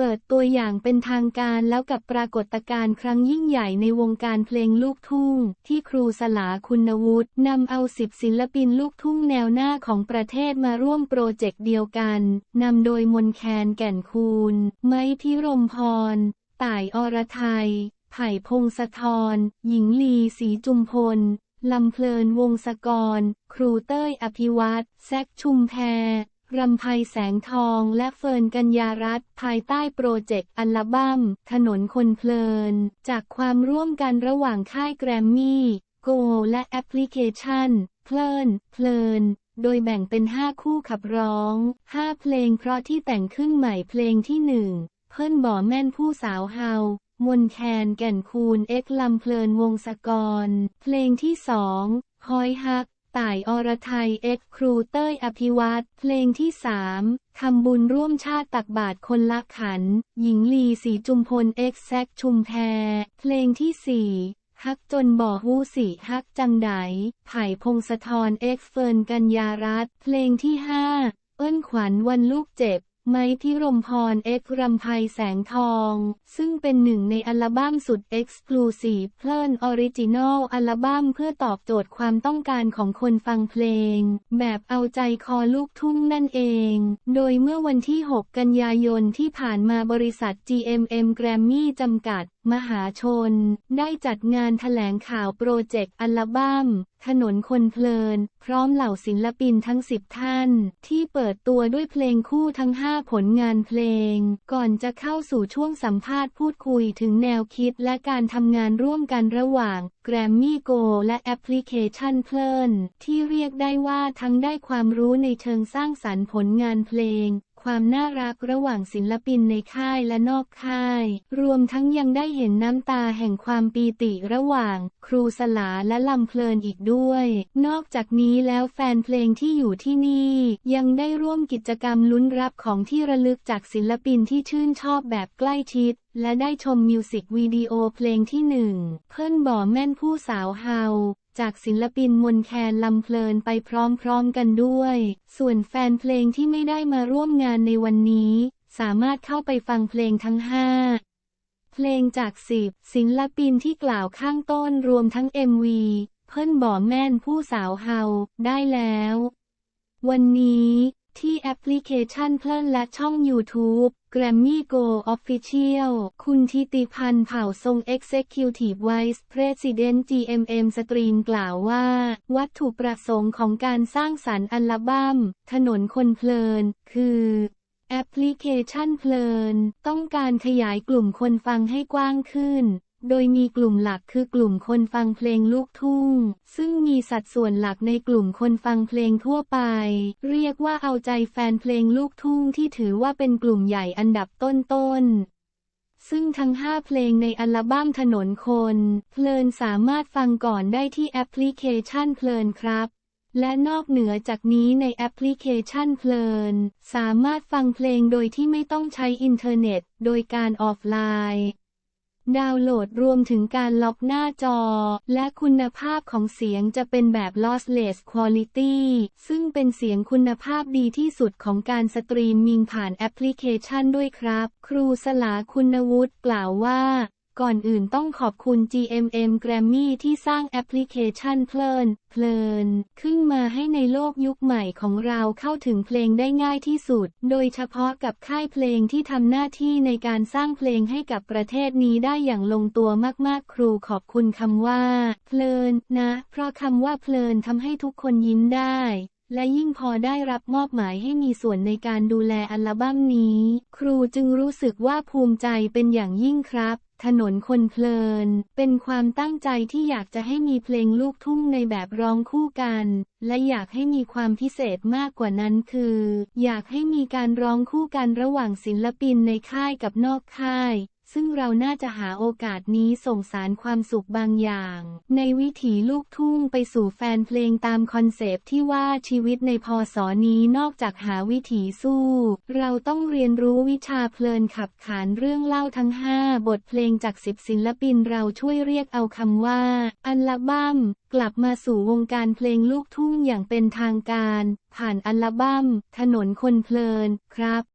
เปิดตัวอย่างเป็นทางการแล้วกับปรากฏการณ์ครั้งยิ่งใหญ่ในวงการเพลงลูกทุ่ง ที่ครูสลาคุณวุฒินำเอาสิบศิลปินลูกทุ่งแนวหน้าของประเทศมาร่วมโปรเจกต์เดียวกันนำโดยมนแคนแก่นคูณ ไม้พิรมพร ต่ายอรไทย ไผ่พงศธร หญิงลีศรีจุมพลลำเพลินวงศกร ครูเต้ยอภิวัตแซกชุมแพ รำไพแสงทองและเฟิร์นกัญญารัตภายใต้โปรเจกต์อัลบั้ม ถนนคนเพลิน จากความร่วมกันระหว่างค่ายแกรมมี่ โก และแอปพลิเคชัน เพลิน เพลิน โดยแบ่งเป็น 5 คู่ขับร้อง 5 เพลงเพราะที่แต่งขึ้นใหม่เพลงที่หนึ่งเพิ่นบ่อแม่นผู้สาวเฮามนแคนแก่นคูณเอ็กลำเพลินวงศกร เพลงที่สองฮอยฮัก ต่ายอรไทยเอ็กครูเต้ยอภิวัตเพลงที่สามทำบุญร่วมชาติตักบาทคนละขัน หญิงลีสีจุมพลเอ็กแซกชุมแพเพลงที่สี่ฮักจนบ่อหูสีฮักจังไดไผ่พงศธรเอ็กเฟิร์นกัญญารัตเพลงที่ห้าเอิ้นขวัญวันลูกเจ็บ ไม้พิรมพรเอ็กรำไพแสงทอง ซึ่งเป็นหนึ่งในอัลบั้มสุดเอ็กซ์คลูซีฟเพลินออริจินอลอัลบั้มเพื่อตอบโจทย์ความต้องการของคนฟังเพลง แบบเอาใจคอลูกทุ่งนั่นเอง โดยเมื่อวันที่ 6 กันยายนที่ผ่านมาบริษัท GMM Grammy จำกัดมหาชน ได้จัดงานแถลงข่าวโปรเจกต์อัลบั้ม ถนนคนเพลิน พร้อมเหล่าศิลปินทั้ง 10 ท่าน ที่เปิดตัวด้วยเพลงคู่ทั้ง 5 ผลงานเพลง ก่อนจะเข้าสู่ช่วงสัมภาษณ์พูดคุยถึงแนวคิดและการทำงานร่วมกันระหว่าง Grammy Go และแอปพลิเคชันเพลินที่เรียกได้ว่าทั้งได้ความรู้ในเชิงสร้างสรรค์ผลงานเพลง ความน่ารักระหว่างศิลปินในค่ายและนอกค่าย รวมทั้งยังได้เห็นน้ำตาแห่งความปีติระหว่าง ครูสลาและลำเพลินอีกด้วย นอกจากนี้แล้วแฟนเพลงที่อยู่ที่นี่ ยังได้ร่วมกิจกรรมลุ้นรับของที่ระลึกจากศิลปินที่ชื่นชอบแบบใกล้ชิดและได้ชมมิวสิกวิดีโอเพลงที่หนึ่งเพิ่อนบ่อแม่นผู้สาวเฮา จากศิลปินมนแคนลำเพลินไปพร้อมๆกันด้วย ส่วนแฟนเพลงที่ไม่ได้มาร่วมงานในวันนี้ สามารถเข้าไปฟังเพลงทั้ง 5 เพลงจากสิบศิลปินที่กล่าวข้างต้นรวมทั้ง MV เพิ่นบ่อแม่นผู้สาวเฮาได้แล้ว วันนี้ที่แอปพลิเคชันเพลินและช่อง YouTube Grammy Go Official คุณทิติพันธ์เผ่าทรง Executive Vice President GMM Stream กล่าวว่า วัตถุประสงค์ของการสร้างสรรค์อัลบั้ม ถนนคนเพลิน คือแอปพลิเคชันเพลิน ต้องการขยายกลุ่มคนฟังให้กว้างขึ้น โดยมีกลุ่มหลักคือกลุ่มคนฟังเพลงลูกทุ่ง ซึ่งมีสัดส่วนหลักในกลุ่มคนฟังเพลงทั่วไป เรียกว่าเอาใจแฟนเพลงลูกทุ่งที่ถือว่าเป็นกลุ่มใหญ่อันดับต้นๆซึ่งทั้ง 5 เพลงในอัลบั้มถนนคน เพลินสามารถฟังก่อนได้ที่แอปพลิเคชันเพลินครับ และนอกเหนือจากนี้ในแอปพลิเคชันเพลิน สามารถฟังเพลงโดยที่ไม่ต้องใช้อินเทอร์เน็ต โดยการออฟไลน์ ดาวน์โหลดรวมถึงการล็อกหน้าจอ และคุณภาพของเสียงจะเป็นแบบ lossless quality ซึ่งเป็นเสียงคุณภาพดีที่สุดของการสตรีมมิงผ่านแอปพลิเคชันด้วยครับ ครูสลาคุณวุฒิกล่าวว่า ก่อนอื่นต้องขอบคุณ GMM Grammy ที่สร้างแอปพลิเคชันเพลิน เพลิน ขึ้นมาให้ในโลกยุคใหม่ของเราเข้าถึงเพลงได้ง่ายที่สุด โดยเฉพาะกับค่ายเพลงที่ทำหน้าที่ในการสร้างเพลงให้กับประเทศนี้ได้อย่างลงตัวมากๆ ครูขอบคุณคำว่า เพลินนะ เพราะคำว่าเพลินทำให้ทุกคนยิ้มได้ และยิ่งพอได้รับมอบหมายให้มีส่วนในการดูแลอัลบั้มนี้ ครูจึงรู้สึกว่าภูมิใจเป็นอย่างยิ่งครับ ถนนคนเพลิน เป็นความตั้งใจที่อยากจะให้มีเพลงลูกทุ่งในแบบร้องคู่กัน และอยากให้มีความพิเศษมากกว่านั้นคือ อยากให้มีการร้องคู่กันระหว่างศิลปินในค่ายกับนอกค่าย ซึ่งเราน่าจะหาโอกาสนี้ส่งสารความสุขบางอย่าง ในวิถีลูกทุ่งไปสู่แฟนเพลงตามคอนเซปต์ที่ว่าชีวิตในพศนี้นอกจากหาวิถีสู้ เราต้องเรียนรู้วิชาเพลินขับขานเรื่องเล่าทั้ง 5 บทเพลงจากสิบศิลปินเราช่วยเรียกเอาคำว่า อัลบั้มกลับมาสู่วงการเพลงลูกทุ่งอย่างเป็นทางการ ผ่านอัลบั้ม ถนนคนเพลินครับ